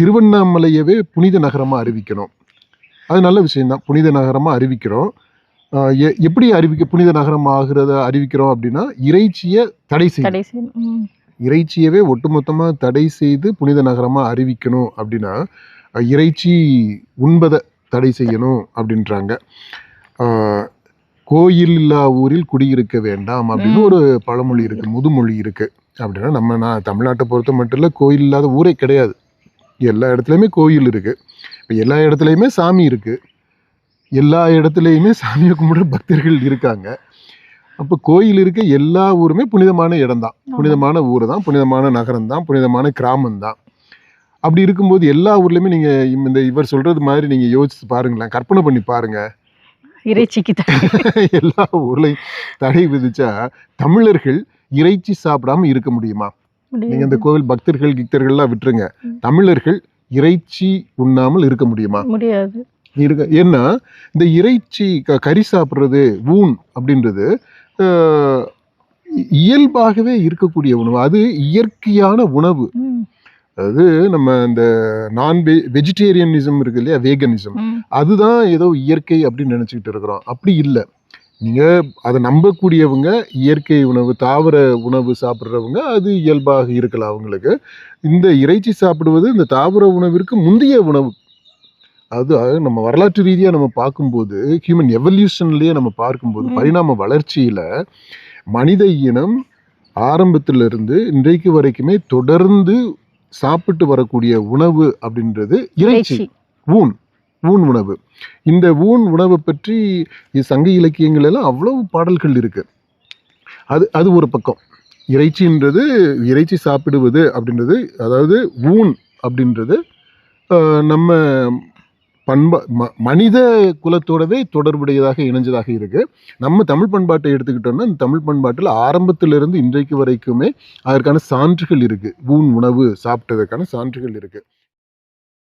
திருவண்ணாமலையவே புனித நகரமாக அறிவிக்கணும். அது நல்ல விஷயம்தான். புனித நகரமாக அறிவிக்கிறோம். எ- எப்படி அறிவிக்க புனித நகரம் ஆகிறத அறிவிக்கிறோம் அப்படின்னா இறைச்சியை தடை செய்யணும் கடைசி ம். இறைச்சியவே ஒட்டுமொத்தமாக தடை செய்து புனித நகரமாக அறிவிக்கணும் அப்படின்னா இறைச்சி உண்பதை தடை செய்யணும் அப்படின்றாங்க. கோயில் இல்லா ஊரில் குடியிருக்க வேண்டாம் அப்படின்னு. ஒரு பழமொழி இருக்கு முதுமொழி இருக்கு. அப்படின்னா நம்ம நான் தமிழ்நாட்டை பொறுத்த மட்டும் இல்லை கோயில் இல்லாத ஊரே கிடையாது. எல்லா இடத்துலையுமே கோயில் இருக்கு. இப்போ எல்லா இடத்துலையுமே சாமி இருக்கு. எல்லா இடத்துலையுமே சாமியை கும்பிடுற பக்தர்கள் இருக்காங்க. அப்போ கோயில் இருக்க எல்லா ஊருமே புனிதமான இடம் தான் புனிதமான ஊர் தான் புனிதமான நகரம் தான் புனிதமான கிராமம் தான் அப்படி இருக்கும்போது எல்லா ஊர்லயுமே நீங்க இந்த இவர் சொல்றது மாதிரி நீங்க யோசிச்சு பாருங்களேன். கற்பனை பண்ணி பாருங்க. இறைச்சிக்கு. எல்லா ஊர்லயும் தடை விதிச்சா தமிழர்கள் இறைச்சி சாப்பிடாம இருக்க முடியுமா? நீங்க இந்த கோவில் பக்தர்கள் கிக்தர்கள்லாம் விட்டுருங்க. தமிழர்கள் இறைச்சி உண்ணாமல் இருக்க முடியுமா? முடியாது. இருக்க ஏன்னா இந்த இறைச்சி க- கறி சாப்பிட்றது ஊன் அப்படின்றது இயல்பாகவே இருக்கக்கூடிய உணவு. அது இயற்கையான உணவு. அதாவது நம்ம இந்த நான் வெ வெஜிடேரியனிசம் இருக்கு இல்லையா வேகனிசம். அதுதான் ஏதோ இயற்கை அப்படின்னு நினச்சிக்கிட்டு இருக்கிறோம். அப்படி இல்லை. நீங்கள் அதை நம்பக்கூடியவங்க இயற்கை உணவு தாவர உணவு சாப்பிட்றவங்க அது இயல்பாக இருக்கலாம் அவங்களுக்கு. இந்த இறைச்சி சாப்பிடுவது இந்த தாவர உணவிற்கு முந்தைய உணவு. அது நம்ம வரலாற்று ரீதியாக நம்ம பார்க்கும்போது ஹியூமன் எவல்யூஷன்லேயே நம்ம பார்க்கும்போது. பரிணாம வளர்ச்சியில் மனித இனம் ஆரம்பத்திலிருந்து இன்றைக்கு வரைக்குமே தொடர்ந்து சாப்பிட்டு வரக்கூடிய உணவு அப்படின்றது இறைச்சி. ஊன். ஊன் உணவு. இந்த ஊன் உணவை பற்றி சங்க இலக்கியங்கள் எல்லாம் அவ்வளவு பாடல்கள் இருக்குது அது அது ஒரு பக்கம். இறைச்சின்றது இறைச்சி சாப்பிடுவது அப்படின்றது அதாவது ஊன் அப்படின்றது நம்ம பண்பா ம- மனித குலத்தோடவே தொடர்புடையதாக இணைஞ்சதாக இருக்குது நம்ம தமிழ் பண்பாட்டை எடுத்துக்கிட்டோம்னா இந்த தமிழ் பண்பாட்டில் ஆரம்பத்திலிருந்து இன்றைக்கு வரைக்குமே அதற்கான சான்றுகள் இருக்குது ஊன் உணவு சாப்பிட்டதற்கான சான்றுகள் இருக்குது